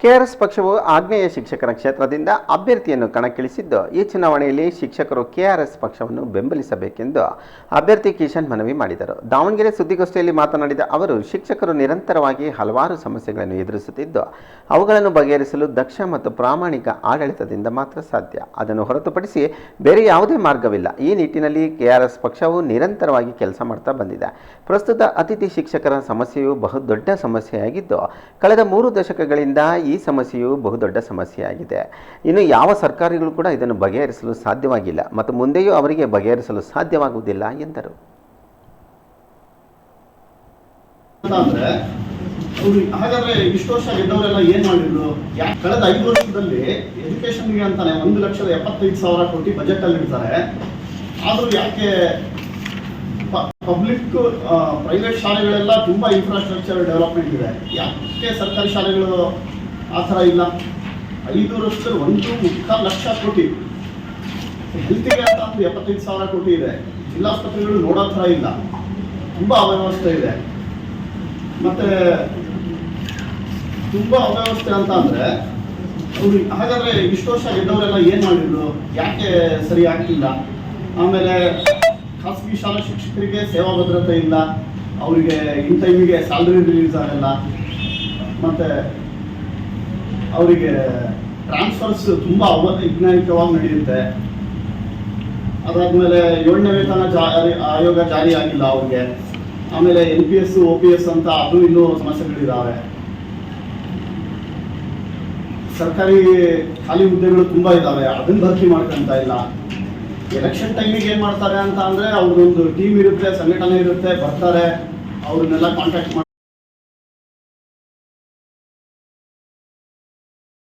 KRS ಪಕ್ಷವು ಆಗ್ನೇಯ ಶಿಕ್ಷಕರ ಕ್ಷೇತ್ರದಿಂದ ಅಭ್ಯರ್ಥಿಯನ್ನು ಕಣಕ್ಕಿಳಿಸಿದ್ದು, ಈ ಚುನಾವಣೆಯಲ್ಲಿ ಶಿಕ್ಷಕರು ಕೆಆರ್ಎಸ್ ಪಕ್ಷವನ್ನು ಬೆಂಬಲಿಸಬೇಕೆಂದು ಅಭ್ಯರ್ಥಿ ಕಿಶನ್ ಮನವಿ ಮಾಡಿದರು. ದಾವಣಗೆರೆ ಸುದ್ದಿಗೋಷ್ಠಿಯಲ್ಲಿ ಮಾತನಾಡಿದ ಅವರು, ಶಿಕ್ಷಕರು ನಿರಂತರವಾಗಿ ಹಲವಾರು ಸಮಸ್ಯೆಗಳನ್ನು ಎದುರಿಸುತ್ತಿದ್ದು, ಅವುಗಳನ್ನು ಬಗೆಹರಿಸಲು ದಕ್ಷ ಮತ್ತು ಪ್ರಾಮಾಣಿಕ ಆಡಳಿತದಿಂದ ಮಾತ್ರ ಸಾಧ್ಯ. ಅದನ್ನು ಹೊರತುಪಡಿಸಿ ಬೇರೆ ಯಾವುದೇ ಮಾರ್ಗವಿಲ್ಲ. ಈ ನಿಟ್ಟಿನಲ್ಲಿ ಕೆಆರ್ಎಸ್ ಪಕ್ಷವು ನಿರಂತರವಾಗಿ ಕೆಲಸ ಮಾಡ್ತಾ ಬಂದಿದೆ. ಪ್ರಸ್ತುತ ಅತಿಥಿ ಶಿಕ್ಷಕರ ಸಮಸ್ಯೆಯು ಬಹುದೊಡ್ಡ ಸಮಸ್ಯೆಯಾಗಿದ್ದು, ಕಳೆದ ಮೂರು ದಶಕಗಳಿಂದ ಈ ಸಮಸ್ಯೆಯು ಬಹುದೊಡ್ಡ ಸಮಸ್ಯೆಯಾಗಿದೆ ಇನ್ನು ಯಾವ ಸರ್ಕಾರಗಳು ಕೂಡ ಇದನ್ನು ಬಗೆಹರಿಸಲು ಸಾಧ್ಯವಾಗಿಲ್ಲ ಮತ್ತು ಮುಂದೆಯೂ ಅವರಿಗೆ ಬಗೆಹರಿಸಲು ಸಾಧ್ಯವಾಗುವುದಿಲ್ಲ ಎಂದರು. ಹಾಗಾದ್ರೆ ಇಷ್ಟು ವರ್ಷ ಗೆದ್ದವರೆಲ್ಲ ಏನ್ ಮಾಡಿದ್ರು? ಕಳೆದ ಐದು ವರ್ಷದಲ್ಲಿ ಎಜುಕೇಶನ್ಗೆ ಅಂತಾನೆ ಒಂದು ಲಕ್ಷದ ಎಪ್ಪತ್ತೈದು ಸಾವಿರ ಕೋಟಿ ಬಜೆಟ್ ಅಲ್ಲಿ ಇಡ್ತಾರೆ. ಆದ್ರೂ ಯಾಕೆ ಪಬ್ಲಿಕ್ ಪ್ರೈವೇಟ್ ಶಾಲೆಗಳೆಲ್ಲ ತುಂಬಾ ಇನ್ಫ್ರಾಸ್ಟ್ರಕ್ಚರ್ ಡೆವಲಪ್ಮೆಂಟ್ ಇದೆ. ಯಾಕೆ ಸರ್ಕಾರಿ ಶಾಲೆಗಳು ಆ ಥರ ಇಲ್ಲ. ಐದು ವರ್ಷದಲ್ಲಿ ಒಂದು ಮುಕ್ಕಾಲು ಲಕ್ಷ ಕೋಟಿ. ಹೆಲ್ತಿಗೆ ಅಂತ ಅಂದ್ರೆ ಎಪ್ಪತ್ತೈದು ಸಾವಿರ ಕೋಟಿ ಇದೆ. ಜಿಲ್ಲಾಸ್ಪತ್ರೆಗಳು ನೋಡೋ ಥರ ಇಲ್ಲ. ತುಂಬಾ ಅವ್ಯವಸ್ಥೆ ಇದೆ. ಮತ್ತೆ ತುಂಬಾ ಅವ್ಯವಸ್ಥೆ ಅಂತ ಅಂದ್ರೆ ಹಾಗಾದ್ರೆ ಇಷ್ಟು ವರ್ಷ ಗೆದ್ದವರೆಲ್ಲ ಏನ್ ಮಾಡಿದ್ರು? ಯಾಕೆ ಸರಿ ಆಮೇಲೆ ಖಾಸಗಿ ಶಾಲಾ ಶಿಕ್ಷಕರಿಗೆ ಸೇವಾ ಭದ್ರತೆ ಇಲ್ಲ. ಅವರಿಗೆ ಇನ್ ಟೈಮಿಗೆ ಸ್ಯಾಲ್ರಿ ರಿಲೀಸ್ ಆಗಲ್ಲ. ಮತ್ತೆ ಅವರಿಗೆ ಟ್ರಾನ್ಸ್ಫರ್ಸ್ ತುಂಬಾ ವೈಜ್ಞಾನಿಕವಾಗಿ ನಡೆಯುತ್ತೆ. ಅದಾದ್ಮೇಲೆ ಏಳನೇ ವೇತನ ಜಾರಿ ಆಯೋಗ ಜಾರಿ ಆಗಿಲ್ಲ ಅವ್ರಿಗೆ. ಆಮೇಲೆ N P S O P S ಅಂತ ಅದು ಇನ್ನೂ ಸಮಸ್ಯೆಗಳಿದಾವೆ. ಸರ್ಕಾರಿ ಖಾಲಿ ಹುದ್ದೆಗಳು ತುಂಬಾ ಇದ್ದಾವೆ ಅದನ್ನ ಭರ್ತಿ ಮಾಡ್ಕೊಂತ ಇಲ್ಲ. ಎಲೆಕ್ಷನ್ ಟೈಮಿಗೆ ಏನ್ ಮಾಡ್ತಾರೆ ಅಂತ ಅಂದ್ರೆ ಅವ್ರದ್ದೊಂದು ಟೀಮ್ ಇರುತ್ತೆ, ಸಂಘಟನೆ ಇರುತ್ತೆ, ಬರ್ತಾರೆ. ಅವ್ರನ್ನೆಲ್ಲ ಕಾಂಟ್ಯಾಕ್ಟ್